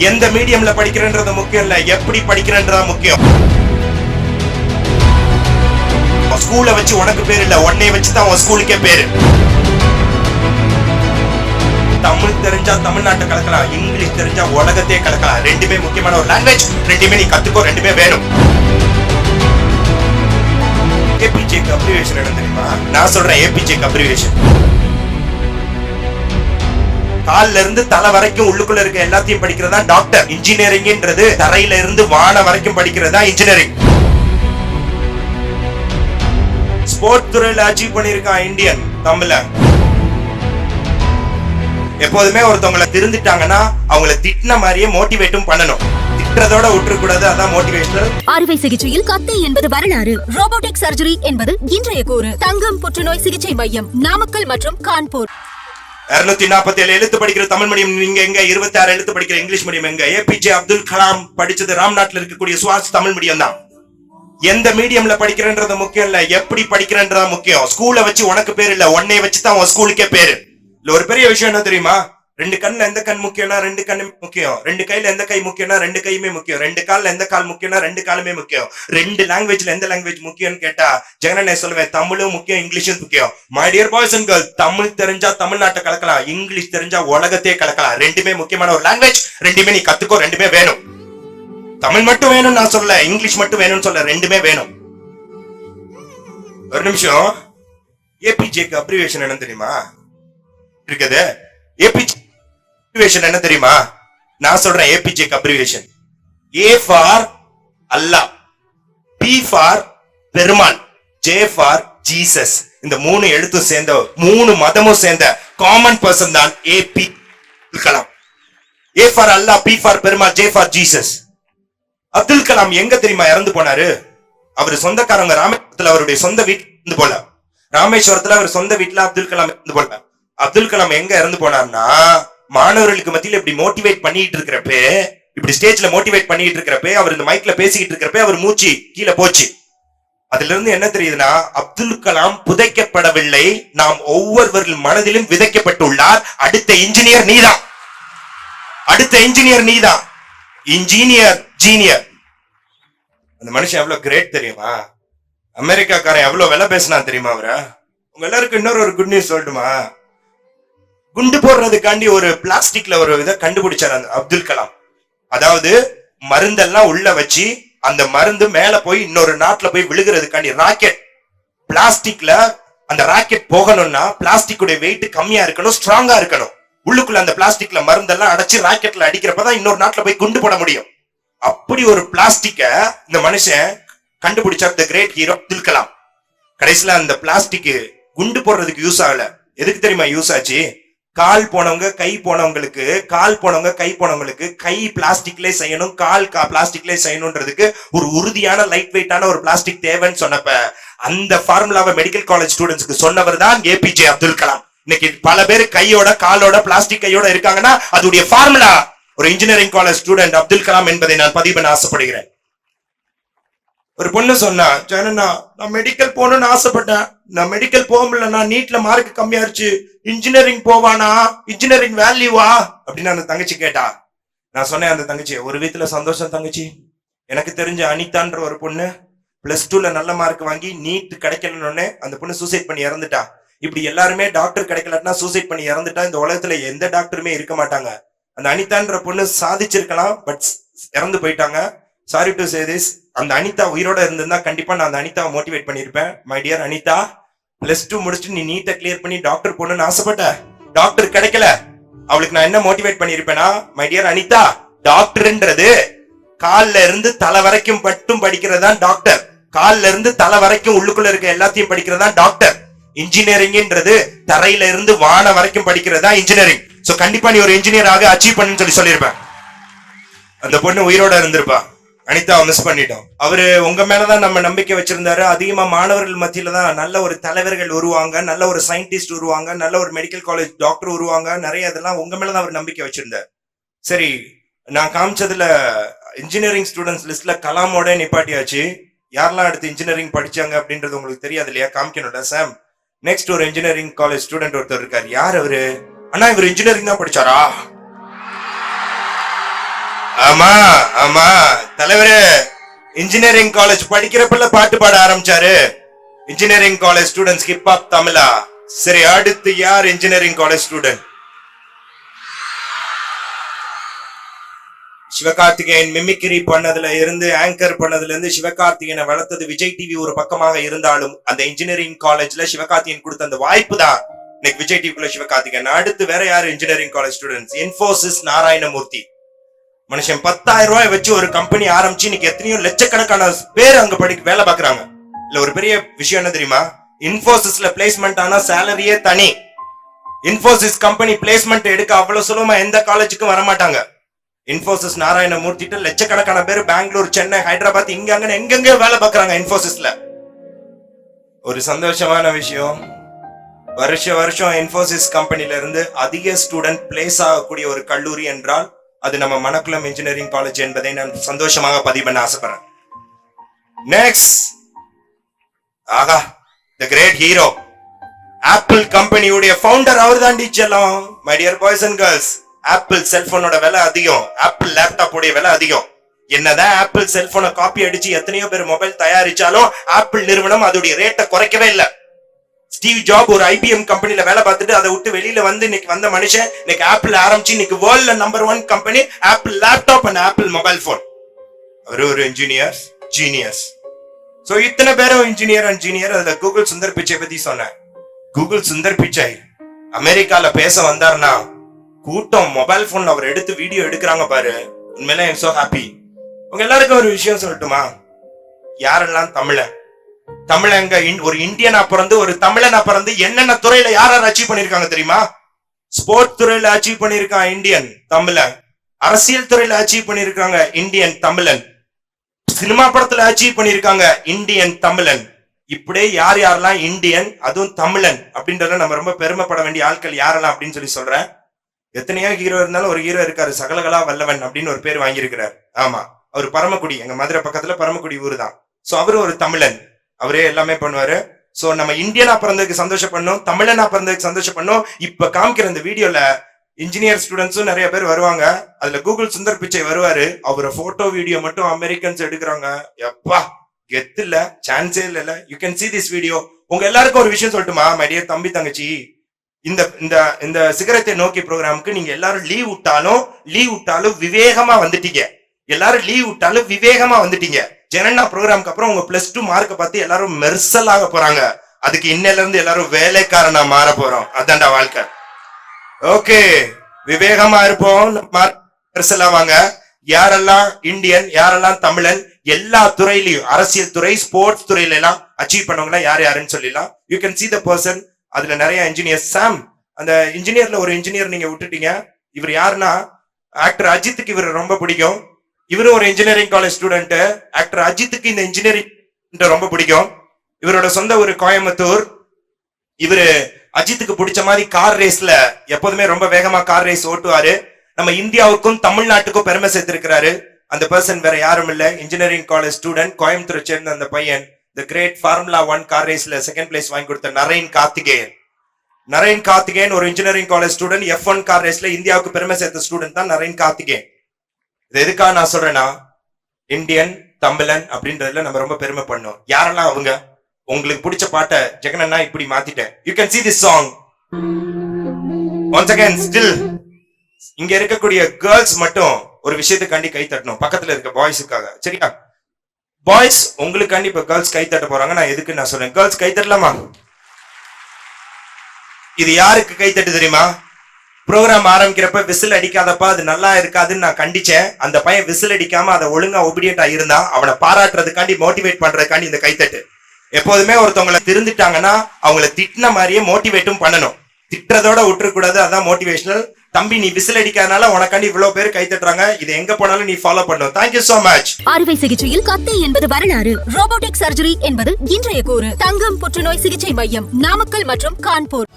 எந்த மீடியம்ல படிக்கிறன்றது முக்கியம் இல்ல. எப்படி படிக்கிறன்றதா முக்கியம். ஸ்கூல வச்சு உனக்கு பேர் இல்ல. உன்னைய வச்சு தான் உன் ஸ்கூலுக்கே பேரு. தமிழ் தெரிஞ்சா தமிழ்நாட்டை கலக்கலாம். இங்கிலீஷ் தெரிஞ்சா உலகத்தையே கலக்கலாம். ரெண்டுமே முக்கியமான ஒரு லாங்குவேஜ் ரெண்டுமே நீ கத்துக்கோ. ரெண்டுமே வேணும். ஏபிஜே அப்ரிவேஷன் என்ன தெரியுமா? நான் சொல்றேன் ஏபிஜே அப்ரிவேஷன் கால்ல இருந்து தலை வரைக்கும் உள்ளுக்குள்ள இருக்க எல்லாத்தையும் படிக்கிறதா டாக்டர் இன்ஜினியரிங்ன்றது தரையில இருந்து வான வரைக்கும் படிக்கிறதா இன்ஜினியரிங் ஸ்போர்ட் துறையில அச்சீவ் பண்ணிருக்கான் இந்தியன் தமிழன் எப்போதுமே ஒருத்தவங்களை திருந்திட்டாங்கன்னா அவங்கள திட்டின மாதிரியே மோட்டிவேட்டும் பண்ணணும். திட்டுறதோட விட்டுற கூடாது அதான் மோட்டிவேஷனல் அறுவை சிகிச்சையில் கத்தை என்பது வரலாறு. ரோபோட்டிக் சர்ஜரி என்பது இன்றைய கூறு. தங்கம் புற்றுநோய் சிகிச்சை மையம் நாமக்கல் மற்றும் கான்பூர். இருநூத்தி நாற்பத்தி ஏழு எழுத்து படிக்கிற தமிழ் மீடியம் நீங்க எங்க? இருபத்தி ஆறு எழுத்து படிக்கிற இங்கிலீஷ் மீடியம் எங்க? ஏபிஜே அப்துல் கலாம் படிச்சது ராம்நாட்ல இருக்கக்கூடிய சுவாஸ் தமிழ் மீடியம் தான். எந்த மீடியம்ல படிக்கிறன்றது முக்கியம் இல்ல. எப்படி படிக்கிறன்றதா முக்கியம். ஸ்கூல வச்சு உனக்கு பேர் இல்ல. உன்னை வச்சு தான் உன் ஸ்கூலுக்கே பேரு. இல்ல ஒரு பெரிய விஷயம் என்ன தெரியுமா? ரெண்டு கண்ணுல எந்த கண் முக்கியம்னா ரெண்டு கண்ணு முக்கியம். ரெண்டு கையில எந்த கை முக்கியம்னா ரெண்டு கையுமே முக்கியம். ரெண்டு கால்ல எந்த கால் முக்கியம்னா ரெண்டு காலுமே முக்கியம். ரெண்டு லாங்குவேஜ்ல எந்த லாங்குவேஜ் முக்கியம்னு கேட்டா ஜெகனே சொல்லுவேன் தமிழும் முக்கியம் இங்கிலீஷும் முக்கியம். My dear boys and girl Tamil தெரிஞ்சா தமிழ்நாட்டை கலக்கலாம் இங்கிலீஷ் தெரிஞ்சா உலகத்தையே கலக்கலாம். ரெண்டுமே முக்கியமான ஒரு லாங்குவேஜ் ரெண்டுமே நீ கத்துக்கோ ரெண்டுமே வேணும். தமிழ் மட்டும் வேணும்னு நான் சொல்ல இங்கிலீஷ் மட்டும் வேணும்னு சொல்ல ரெண்டுமே வேணும். ஒரு நிமிஷம். ஏபிஜேக்கு அப்ரிவேஷன் என்ன தெரியுமா? இருக்குது. ஏபிஜே அப்ரிவேஷன் என்ன தெரியுமா? நான் சொல்றேன் APJ abbreviation A for Allah B for Perumal J for Jesus இந்த மூணு எழுத்தும் சேர்ந்த மூணு மதமும் சேர்ந்த காமன் பர்சன் தான் AP Kalam. A for Allah B for Perumal J for Jesus Abdul Kalam எங்க தெரியுமா இறந்து போனாரு? அவர் சொந்தக்காரங்க ராமேஸ்வரத்துல அவருடைய சொந்த வீட்டு இருந்து போல. ராமேஸ்வரத்துல அவர் சொந்த வீட்டுல அப்துல் கலாம் இருந்து போல. அப்துல் கலாம் எங்க இறந்து போனார்னா மாணவர்களுக்கு மத்தியில இப்படி மோட்டிவேட் பண்ணிட்டு இருக்கிறப்ப இப்படி ஸ்டேஜ்ல மோட்டிவேட் பண்ணிட்டு இருக்கிறப்ப அவர் இந்த மைக்ல பேசிக்கிட்டு இருக்கிறப்ப அவர் மூச்சு கீழே போச்சு. அதுல இருந்து என்ன தெரியுதுன்னா அப்துல் கலாம் புதைக்கப்படவில்லை. நாம் ஒவ்வொருவர்கள் மனதிலும் விதைக்கப்பட்டுள்ளார். அடுத்த இன்ஜினியர் நீதான். அடுத்த இன்ஜினியர் நீதான். இன்ஜினியர் ஜீனியர் அந்த மனுஷன் எவ்வளவு கிரேட் தெரியுமா? அமெரிக்காக்காரன் எவ்வளவு விலை பேசினா தெரியுமா அவர? உங்க எல்லாருக்கும் இன்னொரு ஒரு குட் நியூஸ் சொல்லட்டுமா? குண்டு போடுறதுக்காண்டி ஒரு பிளாஸ்டிக்ல ஒரு இதை கண்டுபிடிச்சார் அந்த அப்துல் கலாம். அதாவது மருந்தெல்லாம் உள்ள வச்சு அந்த மருந்து மேல போய் இன்னொரு நாட்டுல போய் விழுகிறதுக்காண்டி ராக்கெட். பிளாஸ்டிக்ல அந்த ராக்கெட் போகணும்னா பிளாஸ்டிக்குடைய வெயிட் கம்மியா இருக்கணும் ஸ்ட்ராங்கா இருக்கணும். உள்ளுக்குள்ள அந்த பிளாஸ்டிக்ல மருந்தெல்லாம் அடைச்சு ராக்கெட்ல அடிக்கிறப்பதான் இன்னொரு நாட்டுல போய் குண்டு போட முடியும். அப்படி ஒரு பிளாஸ்டிக்க இந்த மனுஷன் கண்டுபிடிச்சார் the great hero Abdul Kalam. கடைசியில அந்த பிளாஸ்டிக் குண்டு போடுறதுக்கு யூஸ் ஆகல. எதுக்கு தெரியுமா யூஸ் ஆச்சு? கால் போனவங்க கை போனவங்களுக்கு கால் போனவங்க கை போனவங்களுக்கு கை பிளாஸ்டிக்லே செய்யணும் கால் கா பிளாஸ்டிக்லே செய்யணுன்றதுக்கு ஒரு உறுதியான லைட் வெயிட்டான ஒரு பிளாஸ்டிக் தேவைன்னு சொன்னப்ப அந்த ஃபார்முலாவை மெடிக்கல் காலேஜ் ஸ்டூடெண்ட்ஸ்க்கு சொன்னவர் தான் ஏபிஜே அப்துல் கலாம். இன்னைக்கு பல பேர் கையோட காலோட பிளாஸ்டிக் கையோட இருக்காங்கன்னா அதோடைய ஃபார்முலா ஒரு engineering college student Abdul Kalam என்பதை நான் பதிவு பண்ண ஆசைப்படுகிறேன். ஒரு பொண்ணு சொன்னா ஜனனா நான் மெடிக்கல் போகணும்னு ஆசைப்பட்டேன். நான் மெடிக்கல் போக முடியலண்ணா நீட்ல மார்க் கம்மியாயிருச்சு. இன்ஜினியரிங் போவானா? இன்ஜினியரிங் வேல்யூவா அப்படின்னு அந்த தங்கச்சி கேட்டா. நான் சொன்னேன் அந்த தங்கச்சி ஒரு வீட்டுல சந்தோஷம் தங்கச்சி. எனக்கு தெரிஞ்ச அனிதான்ற ஒரு பொண்ணு பிளஸ் டூல நல்ல மார்க் வாங்கி நீட் கிடைக்கலன்னு அந்த பொண்ணு சூசைட் பண்ணி இறந்துட்டா. இப்படி எல்லாருமே டாக்டர் கிடைக்கலன்னா சூசைட் பண்ணி இறந்துட்டா. இந்த உலகத்துல எந்த டாக்டருமே இருக்க மாட்டாங்க. அந்த அனிதான்ற பொண்ணு சாதிச்சிருக்கலாம் பட் இறந்து போயிட்டாங்க. சாரி டு சே திஸ் அந்த அனிதா உயிரோட இருந்திருந்தா கண்டிப்பா நான் அந்த அனிதாவை motivate பண்ணிருப்பேன் my dear Anitha plus two முடிச்சுட்டு நீ நீட்டை கிளியர் பண்ணி டாக்டர் போகணும்னு ஆசைப்பட்ட. டாக்டர் கிடைக்கல. அவளுக்கு நான் என்ன மோட்டிவேட் பண்ணிருப்பேனா மை டியர் அனிதா டாக்டர்ன்றது கால்ல இருந்து தலை வரைக்கும் மட்டும் படிக்கிறதா டாக்டர் கால்ல இருந்து தலை வரைக்கும் உள்ளுக்குள்ள இருக்க எல்லாத்தையும் படிக்கிறதா டாக்டர் இன்ஜினியரிங்ன்றது தரையில இருந்து வான வரைக்கும் படிக்கிறதா இன்ஜினியரிங் சோ கண்டிப்பா நீ ஒரு இன்ஜினியர் ஆக அச்சீவ் பண்ணுன்னு சொல்லி சொல்லியிருப்பேன். அந்த பொண்ணு உயிரோட இருந்திருப்பா. அனிதாவை மிஸ் பண்ணிட்டோம். அவரு உங்க மேலதான் நம்ம நம்பிக்கை வச்சிருந்தாரு. அதிகமா மாணவர்கள் மத்தியில தான் நல்ல ஒரு தலைவர்கள் உருவாங்க நல்ல ஒரு சயின்டிஸ்ட் உருவாங்க நல்ல ஒரு மெடிக்கல் காலேஜ் டாக்டர் உருவாங்க நிறைய இதெல்லாம் உங்க மேலதான் அவர் நம்பிக்கை வச்சிருந்தார். சரி நான் காமிச்சதுல இன்ஜினியரிங் ஸ்டூடெண்ட்ஸ் லிஸ்ட்ல கலாமோட நிப்பாட்டியாச்சு. யாரெல்லாம் அடுத்து இன்ஜினியரிங் படிச்சாங்க அப்படின்றது உங்களுக்கு தெரியாது இல்லையா? காமிக்கணும்ல சாம் நெக்ஸ்ட் ஒரு இன்ஜினியரிங் காலேஜ் ஸ்டூடெண்ட் ஒருத்தர் இருக்காரு. யார் அவரு? அண்ணா இவர் இன்ஜினியரிங் தான் படிச்சாரா? ஆமா ஆமா. தலைவரு இன்ஜினியரிங் காலேஜ் படிக்கிறப்பல பாட்டு பாட ஆரம்பிச்சாரு. Engineering college students hip hop Tamizha? சரி அடுத்து யார் engineering college student Sivakarthikeyan mimicry பண்ணதுல இருந்து ஆங்கர் பண்ணதுல இருந்து சிவகார்த்திகேயனை வளர்த்தது விஜய் டிவி ஒரு பக்கமாக இருந்தாலும் அந்த இன்ஜினியரிங் காலேஜ்ல சிவகார்த்திகேயன் கொடுத்த அந்த வாய்ப்பு தான். இன்னைக்கு விஜய் டிவிக்குள்ள சிவகார்த்திகேயன். அடுத்து வேற யாரு engineering college students Infosys Narayanamurthy. மனுஷன் பத்தாயிரம் ரூபாய் வச்சு ஒரு கம்பெனி ஆரம்பிச்சு இன்னைக்கு எத்தனையோ லட்சக்கணக்கான பேர் அங்க படிக்க வேலை பாக்குறாங்க இல்ல ஒரு பெரிய விஷயம் என்ன தெரியுமா? இன்ஃபோசிஸ்ல பிளேஸ்மெண்ட் ஆனா சேலரியே தனி. இன்ஃபோசிஸ் கம்பெனி பிளேஸ்மெண்ட் எடுக்க அவ்வளவு சுலபமா எந்த காலேஜுக்கும் வர மாட்டாங்க இன்ஃபோசிஸ் நாராயணமூர்த்திட்டு லட்சக்கணக்கான பேர் பெங்களூர் சென்னை ஹைதராபாத் இங்க அங்க எங்கெங்க வேலை பார்க்குறாங்க இன்ஃபோசிஸ்ல ஒரு சந்தோஷமான விஷயம். வருஷ வருஷம் இன்ஃபோசிஸ் கம்பெனில இருந்து அதிக ஸ்டூடெண்ட் பிளேஸ் ஆகக்கூடிய ஒரு கல்லூரி என்றால் அது நம்ம மணக்குளம் இன்ஜினியரிங் காலேஜ் என்பதை நான் சந்தோஷமாக பதிவு பண்ண ஆசைப்படுறேன். நெக்ஸ்ட் ஆகா த கிரேட் ஹீரோ ஆப்பிள் கம்பெனியுடைய ஃபவுண்டர் அவர் தான் டீச்சர்லாம் my dear boys and girls Apple செல்போனோட விலை அதிகம். ஆப்பிள் லேப்டாப்போடைய விலை அதிகம். என்னதான் ஆப்பிள் செல்போனை காப்பி அடிச்சு எத்தனையோ பேர் மொபைல் தயாரிச்சாலும் ஆப்பிள் நிறுவனம் அதோடைய ரேட்டை குறைக்கவே இல்லை. ஸ்டீவ் ஜாப் ஒரு ஐபிஎம் கம்பெனில வேலை பார்த்துட்டு அதை விட்டு வெளியில வந்து இன்னைக்கு வந்த மனுஷன் இன்னைக்கு ஆப்பிள் ஆரம்பிச்சு இன்னைக்கு வேர்ல்ட்ல number one company Apple laptop and Apple mobile phone அவரு ஒரு இன்ஜினியர் ஜீனியஸ் ஸோ இத்தனை பேரும் இன்ஜினியர் அண்ட் ஜீனியர் அதுல கூகுள் சுந்தர் பிச்சை பத்தி சொன்னேன் கூகுள் சுந்தர் பிச்சை அமெரிக்கால பேச வந்தாருன்னா கூட்டம் மொபைல் போன்ல அவர் எடுத்து வீடியோ எடுக்கிறாங்க பாரு. உண்மையில ஐம் சோ ஹாப்பி உங்க எல்லாருக்கும் ஒரு விஷயம் சொல்லட்டுமா? யாரெல்லாம் தமிழன்? தமிழங்க இன்- ஒரு இந்தியனா பிறந்து ஒரு தமிழனா பிறந்து என்னென்ன துறையில யார் யார் அச்சீவ் பண்ணிருக்காங்க தெரியுமா? ஸ்போர்ட் துறையில அச்சீவ் பண்ணிருக்கான் இந்தியன் தமிழன். அரசியல் துறையில அச்சீவ் பண்ணிருக்காங்க இந்தியன் தமிழன். சினிமா படத்துல அச்சீவ் பண்ணிருக்காங்க இந்தியன் தமிழன். இப்படியே யார் யாரெல்லாம் இந்தியன் அதுவும் தமிழன் அப்படின்றத நம்ம ரொம்ப பெருமைப்பட வேண்டிய ஆட்கள் யாரெல்லாம் அப்படின்னு சொல்லி சொல்றேன். எத்தனையோ ஹீரோ இருந்தாலும் ஒரு ஹீரோ இருக்காரு சகலகலா வல்லவன் அப்படின்னு ஒரு பேர் வாங்கியிருக்கிறார். ஆமா அவர் பரமக்குடி எங்க மதுரை பக்கத்துல பரமக்குடி ஊர் தான் சோ அவரு ஒரு தமிழன். அவரே எல்லாமே பண்ணுவாரு. சோ நம்ம இந்தியனா பிறந்ததுக்கு சந்தோஷப்படணும் தமிழனா பிறந்ததுக்கு சந்தோஷப்படணும். இப்ப காமிக்கிற இந்த வீடியோல இன்ஜினியர் ஸ்டூடெண்ட்ஸும் நிறைய பேர் வருவாங்க. அதுல கூகுள் சுந்தர் பிச்சை வருவாரு. அவரை போட்டோ வீடியோ மட்டும் அமெரிக்கன்ஸ் எடுக்கிறாங்க. எப்பா கெத்து இல்ல சான்ஸே இல்ல you can see this video உங்க எல்லாருக்கும் ஒரு விஷயம் சொல்லட்டுமா? மைடிய தம்பி தங்கச்சி. இந்த இந்த இந்த சிகரத்தை நோக்கி ப்ரோக்ராமுக்கு நீங்க எல்லாரும் லீவ் விட்டாலும் லீவ் விட்டாலும் விவேகமா வந்துட்டீங்க. எல்லாரும் லீவ் விட்டாலும் விவேகமா வந்துட்டீங்க. ஜெனண்டா ப்ரோக்ராம்க்கு அப்புறம் உங்க பிளஸ் டூ மார்க்கை பார்த்து எல்லாரும் மெர்சல் ஆக போறாங்க. அதுக்கு இன்னையில இருந்து எல்லாரும் வேலைக்காரனா மாற போறோம். அதான்டா வாழ்க்கை. ஓகே விவேகமா இருப்போம். மெர்சல் வாங்க யாரெல்லாம் இந்தியன் யாரெல்லாம் தமிழன் எல்லா துறையிலையும் அரசியல் துறை ஸ்போர்ட்ஸ் துறையில எல்லாம் அச்சீவ் பண்ணவங்களா யார் யாருன்னு சொல்லிடலாம். You can see the person அதுல நிறைய இன்ஜினியர் சாம் அந்த இன்ஜினியர்ல ஒரு இன்ஜினியர் நீங்க விட்டுட்டீங்க. இவர் யாருன்னா? ஆக்டர் அஜித்துக்கு இவர் ரொம்ப பிடிக்கும். இவரும் ஒரு இன்ஜினியரிங் காலேஜ் ஸ்டூடெண்ட் ஆக்டர் அஜித்துக்கு இந்த இன்ஜினியரிங் ரொம்ப பிடிக்கும். இவரோட சொந்த ஒரு கோயம்புத்தூர். இவரு அஜித்துக்கு பிடிச்ச மாதிரி கார் ரேஸ்ல எப்போதுமே ரொம்ப வேகமா கார் ரேஸ் ஓட்டுவாரு. நம்ம இந்தியாவுக்கும் தமிழ்நாட்டுக்கும் பெருமை சேர்த்திருக்கிறாரு. அந்த பர்சன் வேற யாரும் இல்ல. இன்ஜினியரிங் காலேஜ் ஸ்டூடெண்ட் கோயம்புத்தூரை சேர்ந்த அந்த பையன் the great formula one car ரேஸ்ல செகண்ட் பிளேஸ் வாங்கி கொடுத்த நரேன் கார்த்திகேயன். நரேன் கார்த்திகேயன் ஒரு engineering college student F one car ரேஸ்ல இந்தியாவுக்கு பெருமை சேர்த்த ஸ்டூடெண்ட் தான் நரேன் கார்த்திகேயன். இது எதுக்காக நான் சொல்றேன்னா இந்தியன் தமிழன் அப்படின்றதுல நம்ம ரொம்ப பெருமை பண்ணோம். யாரெல்லாம் அவங்க? உங்களுக்கு பிடிச்ச பாட்டை ஜெகனன்னா இப்படி மாத்திட்டேன். You can see this song once again still இங்க இருக்கக்கூடிய கேர்ள்ஸ் மட்டும் ஒரு விஷயத்துக்காண்டி கை தட்டணும். பக்கத்துல இருக்க பாய்ஸுக்காக சரியா? பாய்ஸ் உங்களுக்காண்டி இப்ப கேர்ள்ஸ் கை தட்ட போறாங்க. நான் எதுக்கு நான் சொல்றேன். கேர்ள்ஸ் கை தட்டலாமா? இது யாருக்கு கை தட்டு தெரியுமா? ப்ரோக்ராம் ஆரம்பிக்கிறப்ப விசில் அடிக்காதப்பா அது நல்லா இருக்காதுன்னு நான் கண்டிச்சேன். அந்த பையன் விசில் அடிக்காம அதை ஒழுங்கா ஒபீடியண்டா இருந்தா அவனை பாராட்டுறதுக்காண்டி மோட்டிவேட் பண்றதுக்காண்டி இந்த கைத்தட்டு. எப்போதுமே ஒருத்தவங்களை திருந்துட்டாங்கன்னா அவங்கள திட்டின மாதிரியே மோட்டிவேட்டும் பண்ணணும். திட்டுறதோட விட்டுறக்கூடாது அதான் மோட்டிவேஷனல் தம்பி நீ விசில் அடிக்காதனால உனக்காண்டி இவ்வளவு பேர் கை தட்டுறாங்க இது எங்க போனாலும் நீ ஃபாலோ பண்ணும் தேங்க்யூ சோ மச் அறுவை சிகிச்சையில் கத்தை என்பது வரலாறு. ரோபோட்டிக் சர்ஜரி என்பது இன்றைய கூறு. தங்கம் புற்றுநோய் சிகிச்சை மையம் நாமக்கல் மற்றும் கான்பூர்.